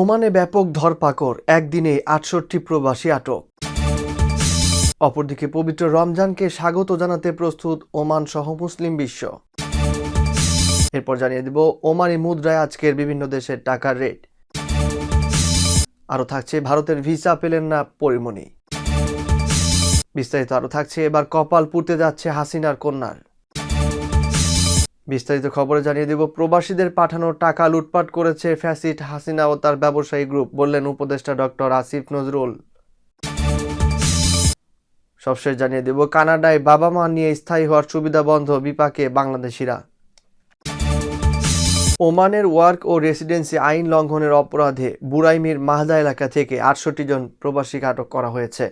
ওমানে ব্যাপক ধরপাকড়, একদিনে আটষট্টি প্রবাসী আটক। অপরদিকে পবিত্র রমজানকে স্বাগত জানাতে প্রস্তুত ওমান সহ মুসলিম বিশ্ব। এরপর জানিয়ে দিব ওমানি মুদ্রায় আজকের বিভিন্ন দেশের টাকার রেট। আরও থাকছে ভারতের ভিসা পেলেন না পরিমণি। বিস্তারিত আরও থাকছে, এবার কপাল পুড়তে যাচ্ছে হাসিনার কন্যার। বিস্তারিত খবরে জানিয়ে দেব, প্রবাসীদের পাঠানো টাকা লুটপাট করেছে ফ্যাসিট হাসিনা ও তার ব্যবসায়ী গ্রুপ, বললেন উপদেষ্টা ডক্টর আসিফ নজরুল। সবশেষ জানিয়ে দেব, কানাডায় বাবা মা নিয়ে স্থায়ী হওয়ার সুবিধা বন্ধ বিপাকে বাংলাদেশিরা। ওমানের ওয়ার্ক ও রেসিডেন্সি আইন লঙ্ঘনের অপরাধে বুরাইমির মাহদা এলাকা থেকে আটষট্টি জন প্রবাসীকে আটক করা হয়েছে।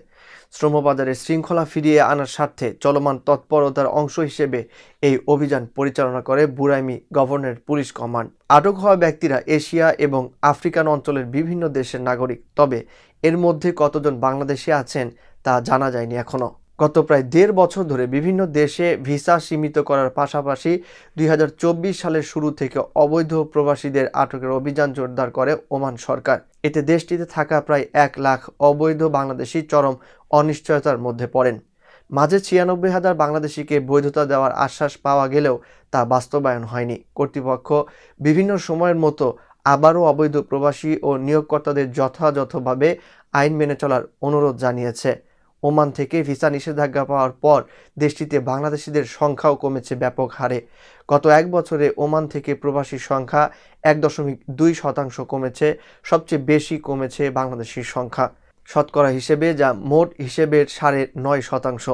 শ্রমবাজারে শৃঙ্খলা ফিরিয়ে আনার স্বার্থে চলমান তৎপরতার অংশ হিসেবে এই অভিযান পরিচালনা করে বুরাইমি গভর্নর পুলিশ কমান্ড। আটক হওয়া ব্যক্তিরা এশিয়া এবং আফ্রিকান অঞ্চলের বিভিন্ন দেশের নাগরিক। তবে এর মধ্যে কতজন বাংলাদেশে আছেন তা জানা যায়নি এখনও গত প্রায় দেড় বছর ধরে বিভিন্ন দেশে ভিসা সীমিত করার পাশাপাশি দুই হাজার চব্বিশ সালের শুরু থেকে অবৈধ প্রবাসীদের আটকের অভিযান জোরদার করে ওমান সরকার। এতে দেশটিতে থাকা প্রায় এক লাখ অবৈধ বাংলাদেশি চরম অনিশ্চয়তার মধ্যে পড়েন। মাঝে ছিয়ানব্বই হাজার বাংলাদেশিকে বৈধতা দেওয়ার আশ্বাস পাওয়া গেলেও তা বাস্তবায়ন হয়নি। কর্তৃপক্ষ বিভিন্ন সময়ের মতো আবারও অবৈধ প্রবাসী ও নিয়োগকর্তাদের যথাযথভাবে আইন মেনে চলার অনুরোধ জানিয়েছে। ওমান থেকে ভিসা নিষেধাজ্ঞা পাওয়ার পর দেশটিতে বাংলাদেশিদের সংখ্যাও কমেছে ব্যাপক হারে। গত এক বছরে ওমান থেকে প্রবাসীর সংখ্যা এক দশমিক দুই শতাংশ কমেছে, সবচেয়ে বেশি কমেছে বাংলাদেশির সংখ্যা। শতকরা হিসেবে যা মোট হিসেবে সাড়ে নয় শতাংশ।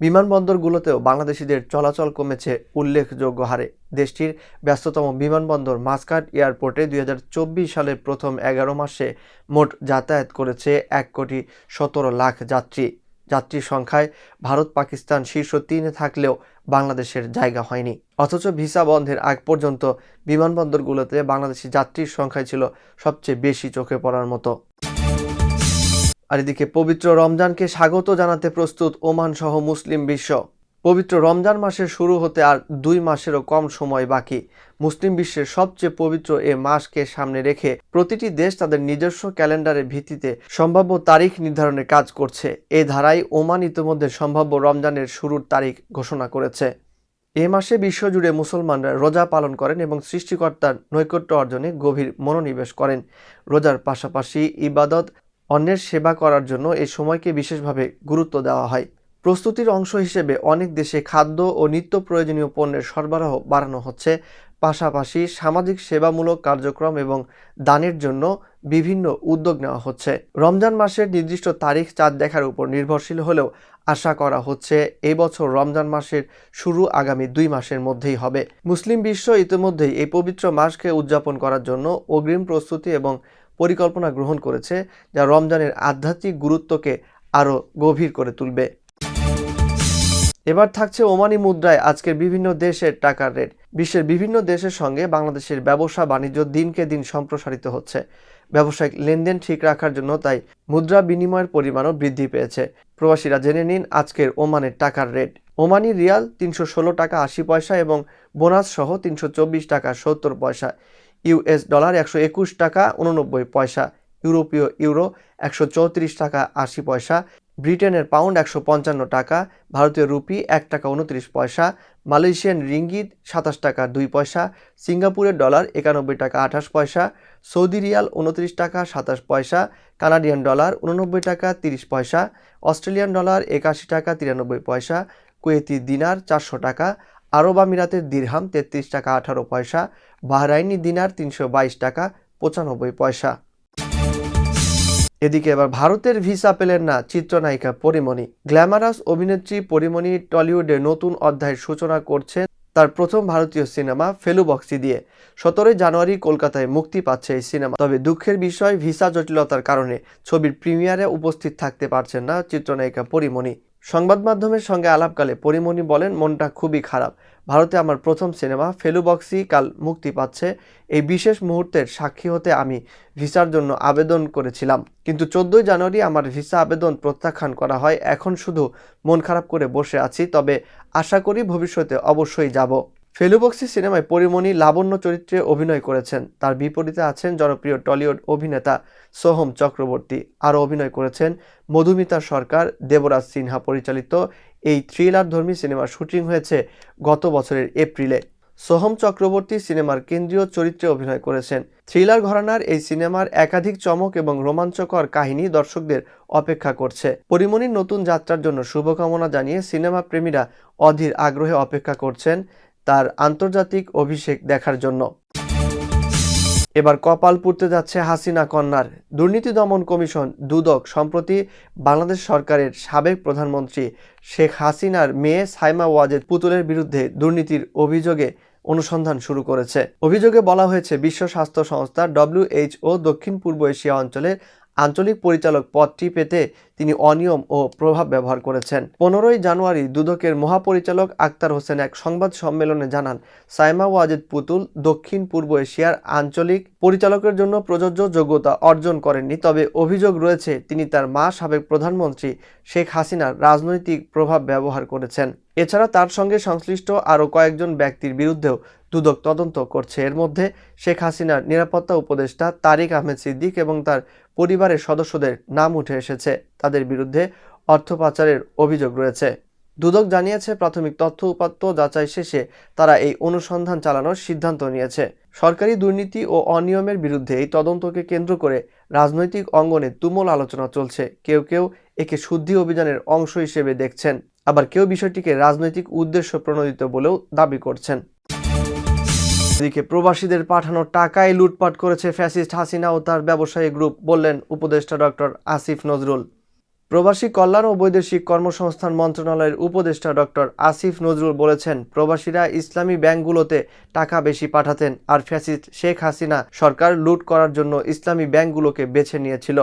বিমানবন্দরগুলোতেও বাংলাদেশিদের চলাচল কমেছে উল্লেখযোগ্য হারে। দেশটির ব্যস্ততম বিমানবন্দর মাস্কাট এয়ারপোর্টে দুই হাজার চব্বিশ সালের প্রথম এগারো মাসে মোট যাতায়াত করেছে এক কোটি সতেরো লাখ যাত্রী। যাত্রীর সংখ্যায় ভারত পাকিস্তান শীর্ষ তিনে থাকলেও বাংলাদেশের জায়গা হয়নি। অথচ ভিসা বন্ধের আগ পর্যন্ত বিমানবন্দরগুলোতে বাংলাদেশি যাত্রীর সংখ্যাই ছিল সবচেয়ে বেশি চোখে পড়ার মতো। আর এদিকে পবিত্র রমজানকে স্বাগত জানাতে প্রস্তুত ওমান সহ মুসলিম বিশ্ব। পবিত্র রমজান মাসের শুরু হতে আর দুই মাসেরও কম সময় বাকি। মুসলিম বিশ্বের সবচেয়ে পবিত্র এ মাসকে সামনে রেখে প্রতিটি দেশ তাদের নিজস্ব ক্যালেন্ডারের ভিত্তিতে সম্ভাব্য তারিখ নির্ধারণের কাজ করছে। এ ধারায় ওমান ইতিমধ্যে সম্ভাব্য রমজানের শুরুর তারিখ ঘোষণা করেছে। এ মাসে বিশ্বজুড়ে মুসলমানরা রোজা পালন করেন এবং সৃষ্টিকর্তার নৈকট্য অর্জনে গভীর মনোনিবেশ করেন। রোজার পাশাপাশি ইবাদত অন্যের সেবা করার জন্য এই সময়কে বিশেষভাবে গুরুত্ব দেওয়া হয়। প্রস্তুতির অংশ হিসেবে অনেক দেশে খাদ্য ও নিত্য প্রয়োজনীয় পণ্যের সরবরাহ বাড়ানো হচ্ছে। পাশাপাশি সামাজিক সেবামূলক কার্যক্রম এবং দানের জন্য বিভিন্ন উদ্যোগ নেওয়া হচ্ছে। রমজান মাসের নির্দিষ্ট তারিখ চাঁদ দেখার উপর নির্ভরশীল হলেও আশা করা হচ্ছে এই বছর রমজান মাসের শুরু আগামী দুই মাসের মধ্যেই হবে। মুসলিম বিশ্ব ইতিমধ্যেই এই পবিত্র মাসকে উদযাপন করার জন্য অগ্রিম প্রস্তুতি এবং পরিকল্পনা গ্রহণ করেছে, যা রমজানের আধ্যাত্মিক গুরুত্বকে আরও গভীর করে তুলবে। এবার থাকছে ওমানি মুদ্রায় আজকের বিভিন্ন দেশের টাকার রেট। বিশ্বের বিভিন্ন দেশের সঙ্গে বাংলাদেশের ব্যবসা বাণিজ্য দিনকে দিন সম্প্রসারিত হচ্ছে। ব্যবসায়িক লেনদেন ঠিক রাখার জন্য তাই মুদ্রা বিনিময়ের পরিমাণও বৃদ্ধি পেয়েছে। প্রবাসীরা জেনে নিন আজকের ওমানের টাকার রেট। ওমানি রিয়াল তিনশো ষোলো টাকা আশি পয়সা এবং বোনাস সহ তিনশো চব্বিশ টাকা সত্তর পয়সা। ইউএস ডলার একশো একুশ টাকা উননব্বই পয়সা, ইউরোপীয় ইউরো একশো চৌত্রিশ টাকা আশি পয়সা, ব্রিটেনের পাউন্ড একশো পঞ্চান্ন টাকা, ভারতীয় রুপি এক টাকা উনত্রিশ পয়সা, মালয়েশিয়ান রিঙ্গিত সাতাশ টাকা দুই পয়সা, সিঙ্গাপুরের ডলার একানব্বই টাকা আঠাশ পয়সা, সৌদি রিয়াল উনত্রিশ টাকা সাতাশ পয়সা, কানাডিয়ান ডলার উননব্বই টাকা তিরিশ পয়সা, অস্ট্রেলিয়ান ডলার একাশি টাকা তিরানব্বই পয়সা, কুয়েতি দিনার চারশো টাকা, আরব আমিরাতের দিরহাম তেত্রিশ টাকা আঠারো পয়সা বাহরাইনি দিনার তিনশো বাইশ টাকা পঁচানব্বই পয়সা। এদিকে এবার ভারতের ভিসা পেলেন না চিত্রনায়িকা পরিমণি। গ্ল্যামারাস অভিনেত্রী পরিমণি টলিউডে নতুন অধ্যায়ের সূচনা করছে তার প্রথম ভারতীয় সিনেমা ফেলু বক্সি দিয়ে। সতেরোই জানুয়ারি কলকাতায় মুক্তি পাচ্ছে এই সিনেমা। তবে দুঃখের বিষয়, ভিসা জটিলতার কারণে ছবির প্রিমিয়ারে উপস্থিত থাকতে পারছেন না চিত্রনায়িকা পরিমণি। সংবাদ মাধ্যমের সঙ্গে আলাপকালে পরিমণি বলেন, মনটা খুবই খারাপ। ভারতে আমার প্রথম সিনেমা ফেলু বক্সি কাল মুক্তি পাচ্ছে। এই বিশেষ মুহূর্তের সাক্ষী হতে আমি ভিসার জন্য আবেদন করেছিলাম। কিন্তু চোদ্দোই জানুয়ারি আমার ভিসা আবেদন প্রত্যাখ্যান করা হয়। এখন শুধু মন খারাপ করে বসে আছি, তবে আশা করি ভবিষ্যতে অবশ্যই যাব। ফেলুবক্সি সিনেমায় পরিমণি লাবণ্য চরিত্রে অভিনয় করেছেন। তার বিপরীতে আছেন জনপ্রিয় টলিউড অভিনেতা সোহম চক্রবর্তী। আরও অভিনয় করেছেন মধুমিতা সরকার, দেবরাজ সিনহা পরিচালিত এই থ্রিলার ধর্মী সিনেমার শুটিং হয়েছে গত বছরের এপ্রিলে। সোহম চক্রবর্তী সিনেমার কেন্দ্রীয় চরিত্রে অভিনয় করেছেন। থ্রিলার ঘরানার এই সিনেমার একাধিক চমক এবং রোমাঞ্চকর কাহিনী দর্শকদের অপেক্ষা করছে। পরিমণির নতুন যাত্রার জন্য শুভকামনা জানিয়ে সিনেমা প্রেমীরা অধীর আগ্রহে অপেক্ষা করছেন তার আন্তর্জাতিক অভিষেক দেখার জন্য। এবার কপাল পুড়তে যাচ্ছে হাসিনা কন্যার। দুর্নীতি দমন কমিশন দুদক সম্প্রতি বাংলাদেশ সরকারের সাবেক প্রধানমন্ত্রী শেখ হাসিনার মেয়ে সাইমা ওয়াজেদ পুতুলের বিরুদ্ধে দুর্নীতির অভিযোগে অনুসন্ধান শুরু করেছে। অভিযোগে বলা হয়েছে, বিশ্ব স্বাস্থ্য সংস্থা ডব্লিউএইচও দক্ষিণ পূর্ব এশিয়া অঞ্চলের আঞ্চলিক পরিচালক পদটি পেতে তিনি অনিয়ম ও প্রভাব ব্যবহার করেছেন। পনেরোই জানুয়ারি দুদকের মহাপরিচালক আক্তার হোসেন এক সংবাদ সম্মেলনে জানান, সাইমা ওয়াজেদ পুতুল দক্ষিণ পূর্ব এশিয়ার আঞ্চলিক পরিচালকের জন্য প্রযোজ্য যোগ্যতা অর্জন করেননি, তবে অভিযোগ রয়েছে তিনি তার মা সাবেক প্রধানমন্ত্রী শেখ হাসিনার রাজনৈতিক প্রভাব ব্যবহার করেছেন। এছাড়া তার সঙ্গে সংশ্লিষ্ট আরও কয়েকজন ব্যক্তির বিরুদ্ধেও দুদক তদন্ত করছে। এর মধ্যে শেখ হাসিনার নিরাপত্তা উপদেষ্টা তারিক আহমেদ সিদ্দিক এবং তার পরিবারের সদস্যদের নাম উঠে এসেছে। তাদের বিরুদ্ধে অর্থ পাচারের অভিযোগ রয়েছে। দুদক জানিয়েছে, প্রাথমিক তথ্য উপাত্ত যাচাই শেষে তারা এই অনুসন্ধান চালানোর সিদ্ধান্ত নিয়েছে। সরকারি দুর্নীতি ও অনিয়মের বিরুদ্ধে এই তদন্তকে কেন্দ্র করে রাজনৈতিক অঙ্গনে তুমুল আলোচনা চলছে। কেউ কেউ একে শুদ্ধি অভিযানের অংশ হিসেবে দেখছেন। আবার কেউ বিষয়টিকে রাজনৈতিক উদ্দেশ্য প্রণোদিত বলেও দাবি করছেন। এদিকে প্রবাসীদের পাঠানো টাকায় লুটপাট করেছে ফ্যাসিস্ট হাসিনা ও তার ব্যবসায়ী গ্রুপ, বললেন উপদেষ্টা ডক্টর আসিফ নজরুল। প্রবাসী কল্যাণ ও বৈদেশিক কর্মসংস্থান মন্ত্রণালয়ের উপদেষ্টা ডক্টর আসিফ নজরুল বলেছেন, প্রবাসীরা ইসলামী ব্যাংকগুলোতে টাকা বেশি পাঠাতেন আর ফ্যাসিস্ট শেখ হাসিনা সরকার লুট করার জন্য ইসলামী ব্যাংকগুলোকে বেছে নিয়েছিল।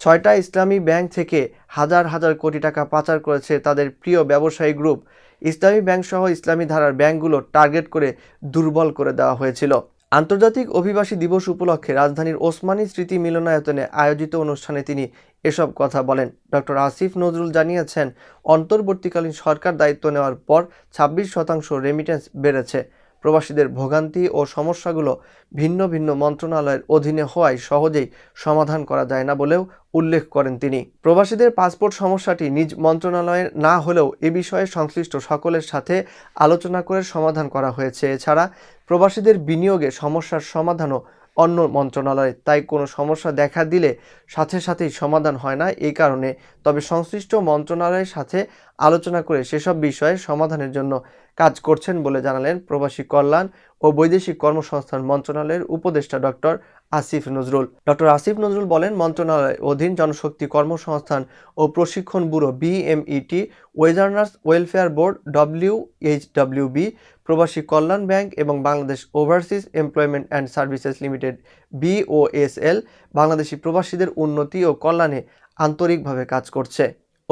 ছয়টা ইসলামী ব্যাংক থেকে হাজার হাজার কোটি টাকা পাচার করেছে তাদের প্রিয় ব্যবসায়ী গ্রুপ। ইসলামী ব্যাংক সহ ইসলামী ধারার ব্যাংকগুলো টার্গেট করে দুর্বল করে দেওয়া হয়েছিল। আন্তর্জাতিক অভিবাসী দিবস উপলক্ষে রাজধানীর ওসমানী স্মৃতি মিলনায়তনে আয়োজিত অনুষ্ঠানে তিনি এসব কথা বলেন। ডক্টর আসিফ নজরুল জানিয়েছেন, অন্তর্বর্তীকালীন সরকার দায়িত্ব নেওয়ার পর ছাব্বিশ শতাংশ রেমিটেন্স বেড়েছে। প্রবাসীদের ভোগান্তি ও সমস্যাগুলো ভিন্ন ভিন্ন মন্ত্রণালয়ের অধীনে হওয়ায় সহজেই সমাধান করা যায় না বলেও উল্লেখ করেন তিনি। প্রবাসীদের পাসপোর্ট সমস্যাটি নিজ মন্ত্রণালয়ের না হলেও এ বিষয়ে সংশ্লিষ্ট সকলের সাথে আলোচনা করে সমাধান করা হয়েছে। এছাড়া প্রবাসীদের বিনিয়োগে সমস্যার সমাধানও অন্য মন্ত্রণালয়ে। তাই কোনো সমস্যা দেখা দিলে সাথে সাথেই সমাধান হয় না। এই কারণে তবে সংশ্লিষ্ট মন্ত্রণালয়ের সাথে আলোচনা করে সেসব বিষয়ে সমাধানের জন্য কাজ করছেন বলে জানালেন প্রবাসী কল্যাণ ও বৈদেশিক কর্মসংস্থান মন্ত্রণালয়ের উপদেষ্টা ডক্টর আসিফ নজরুল। ডক্টর আসিফ নজরুল বলেন, মন্ত্রণালয়ের অধীন জনশক্তি কর্মসংস্থান ও প্রশিক্ষণ bureau BMET wage earners welfare board WHWB প্রবাসী কল্যাণ ব্যাংক এবং Bangladesh overseas employment and services limited BOSL Bangladeshi প্রবাসীদের উন্নতি ও কল্যাণে আন্তরিকভাবে কাজ করছে।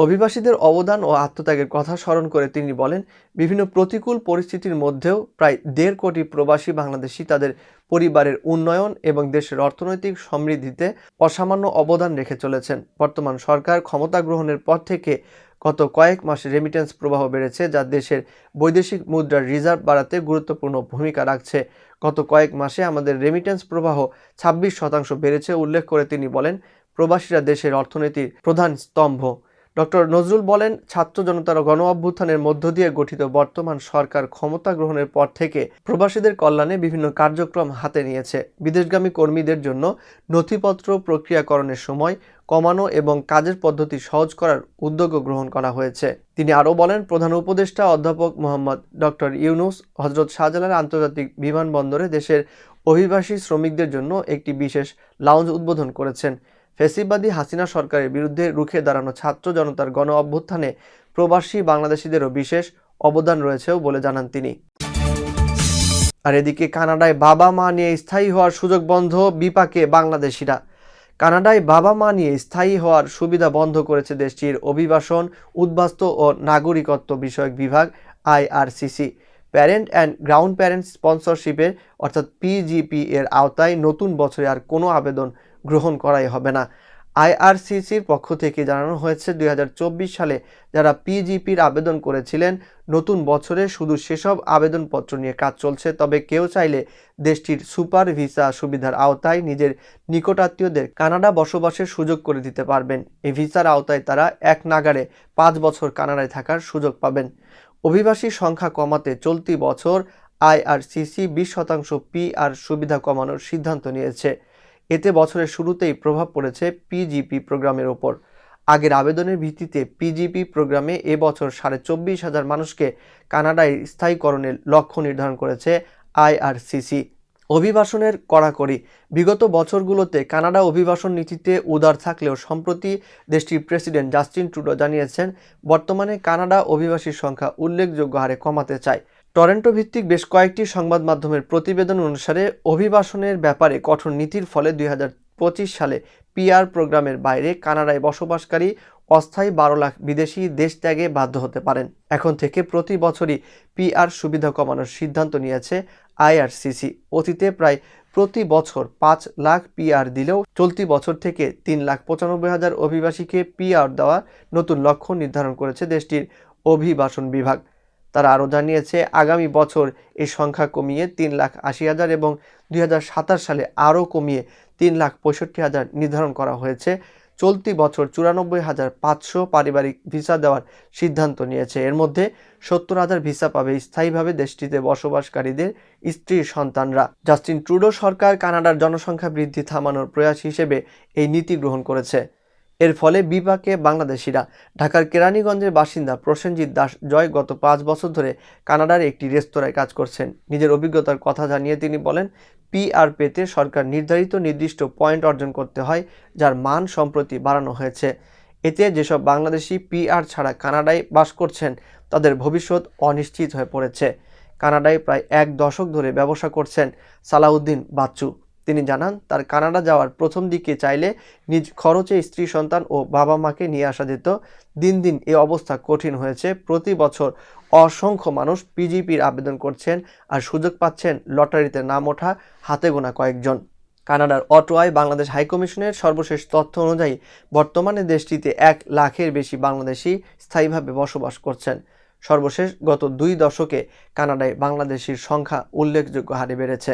অভিবাসীদের অবদান ও আত্মত্যাগের কথা স্মরণ করে তিনি বলেন, বিভিন্ন প্রতিকূল পরিস্থিতির মধ্যেও প্রায় দেড় কোটি প্রবাসী বাংলাদেশি তাদের পরিবারের উন্নয়ন এবং দেশের অর্থনৈতিক সমৃদ্ধিতে অসামান্য অবদান রেখে চলেছেন। বর্তমান সরকার ক্ষমতা গ্রহণের পর থেকে গত কয়েক মাসে রেমিটেন্স প্রবাহ বেড়েছে, যা দেশের বৈদেশিক মুদ্রার রিজার্ভ বাড়াতে গুরুত্বপূর্ণ ভূমিকা রাখছে। গত কয়েক মাসে আমাদের রেমিটেন্স প্রবাহ ছাব্বিশ শতাংশ বেড়েছে, উল্লেখ করে তিনি বলেন, প্রবাসীরা দেশের অর্থনীতির প্রধান স্তম্ভ। ডক্টর নজরুল বলেন, ছাত্র জনতার গণ অভ্যুত্থানের মধ্য দিয়ে গঠিত বর্তমান সরকার ক্ষমতা গ্রহণের পর থেকে প্রবাসীদের কল্যাণে বিভিন্ন কার্যক্রম হাতে নিয়েছে। বিদেশগামী কর্মীদের জন্য নথিপত্র প্রক্রিয়াকরণের সময় কমানো এবং কাজের পদ্ধতি সহজ করার উদ্যোগও গ্রহণ করা হয়েছে। তিনি আরও বলেন, প্রধান উপদেষ্টা অধ্যাপক মোহাম্মদ ডক্টর ইউনুস হজরত শাহজালাল আন্তর্জাতিক বিমানবন্দরে দেশের অভিবাসী শ্রমিকদের জন্য একটি বিশেষ লাউঞ্জ উদ্বোধন করেছেন। ফেসিবাদী হাসিনা সরকারের বিরুদ্ধে রুখে দাঁড়ানো ছাত্র জনতার গণ অভ্যুত্থানে প্রবাসী বাংলাদেশিদেরও বিশেষ অবদান রয়েছেও বলে জানান তিনি। আর এদিকে কানাডায় বাবা মা নিয়ে স্থায়ী হওয়ার সুযোগ বন্ধ বিপাকে বাংলাদেশিরা। কানাডায় বাবা মা নিয়ে স্থায়ী হওয়ার সুবিধা বন্ধ করেছে দেশটির অভিবাসন, উদ্বাস্তু ও নাগরিকত্ব বিষয়ক বিভাগ IRCC parent and grand parent স্পন্সরশিপের অর্থাৎ পিজিপি এর আওতায় নতুন বছরে আর কোনো আবেদন গ্রহণ করাই হবে না। আইআরসিসির পক্ষ থেকে জানানো হয়েছে, দুই হাজার চব্বিশ সালে যারা পিজিপির আবেদন করেছিলেন, নতুন বছরে শুধু সেসব আবেদনপত্র নিয়ে কাজ চলছে, তবে কেউ চাইলে দেশটির সুপার ভিসা সুবিধার আওতায় নিজের নিকটাত্মীয়দের কানাডা বসবাসের সুযোগ করে দিতে পারবেন। এই ভিসার আওতায় তারা এক নাগারে পাঁচ বছর কানাডায় থাকার সুযোগ পাবেন। অভিবাসী সংখ্যা কমাতে চলতি বছর আইআরসিসি বিশ শতাংশ পিআর সুবিধা কমানোর সিদ্ধান্ত নিয়েছে। এতে বছরের শুরুতেই প্রভাব পড়েছে পিজিপি প্রোগ্রামের ওপর। আগের আবেদনের ভিত্তিতে পিজিপি প্রোগ্রামে এবছর সাড়ে চব্বিশ হাজার মানুষকে কানাডায় স্থায়ীকরণের লক্ষ্য নির্ধারণ করেছে আইআরসিসি অভিবাসনের কড়াকড়ি। বিগত বছরগুলোতে কানাডা অভিবাসন নীতিতে উদার থাকলেও সম্প্রতি দেশটির প্রেসিডেন্ট জাস্টিন ট্রুডো জানিয়েছেন, বর্তমানে কানাডা অভিবাসীর সংখ্যা উল্লেখযোগ্য হারে কমাতে চায়। টরেন্টো ভিত্তিক বেশ কয়েকটি সংবাদ মাধ্যমের প্রতিবেদন অনুসারে অভিবাসনের ব্যাপারে কঠোর নীতির ফলে দুই হাজার পঁচিশ সালে পিআর প্রোগ্রামের বাইরে কানাডায় বসবাসকারী অস্থায়ী বারো লাখ বিদেশি দেশ ত্যাগে বাধ্য হতে পারেন। এখন থেকে প্রতি বছরই পিআর সুবিধা কমানোর সিদ্ধান্ত নিয়েছে আইআরসিসি। অতীতে প্রায় প্রতি বছর পাঁচ লাখ পিআর দিলেও চলতি বছর থেকে তিন লাখ পঁচানব্বই হাজার অভিবাসীকে পিআর দেওয়ার নতুন লক্ষ্য নির্ধারণ করেছে দেশটির অভিবাসন বিভাগ। তারা আরও জানিয়েছে, আগামী বছর এই সংখ্যা কমিয়ে তিন লাখ আশি হাজার এবং দুই হাজার সাতাশ সালে আরও কমিয়ে তিন লাখ পঁয়ষট্টি হাজার নির্ধারণ করা হয়েছে। চলতি বছর চুরানব্বই হাজার পাঁচশো পারিবারিক ভিসা দেওয়ার সিদ্ধান্ত নিয়েছে। এর মধ্যে সত্তর হাজার ভিসা পাবে স্থায়ীভাবে দেশটিতে বসবাসকারীদের স্ত্রীর সন্তানরা। জাস্টিন ট্রুডো সরকার কানাডার জনসংখ্যা বৃদ্ধি থামানোর প্রয়াস হিসেবে এই নীতি গ্রহণ করেছে। এর ফলে বিপাকে বাংলাদেশিরা। ঢাকার কেরানীগঞ্জের বাসিন্দা প্রসেনজিৎ দাস জয় গত পাঁচ বছর ধরে কানাডার একটি রেস্তোরাঁয় কাজ করছেন। নিজের অভিজ্ঞতার কথা জানিয়ে তিনি বলেন, পিআর পেতে সরকার নির্ধারিত নির্দিষ্ট পয়েন্ট অর্জন করতে হয়, যার মান সম্প্রতি বাড়ানো হয়েছে। এতে যেসব বাংলাদেশি পিআর ছাড়া কানাডায় বাস করছেন, তাদের ভবিষ্যৎ অনিশ্চিত হয়ে পড়েছে। কানাডায় প্রায় এক দশক ধরে ব্যবসা করছেন সালাউদ্দিন বাচ্চু। তিনি জানান, তার কানাডা যাওয়ার প্রথম দিকে চাইলে নিজ খরচে স্ত্রী, সন্তান ও বাবা মাকে নিয়ে আসা যেত। দিন দিন এ অবস্থা কঠিন হয়েছে। প্রতি বছর অসংখ্য মানুষ পিজিপির আবেদন করছেন আর সুযোগ পাচ্ছেন লটারিতে নাম ওঠা হাতে গোনা কয়েকজন। কানাডার অটোয়ায় বাংলাদেশ হাইকমিশনের সর্বশেষ তথ্য অনুযায়ী বর্তমানে দেশটিতে এক লাখের বেশি বাংলাদেশি স্থায়ীভাবে বসবাস করছেন। সর্বশেষ গত দুই দশকে কানাডায় বাংলাদেশির সংখ্যা উল্লেখযোগ্য হারে বেড়েছে।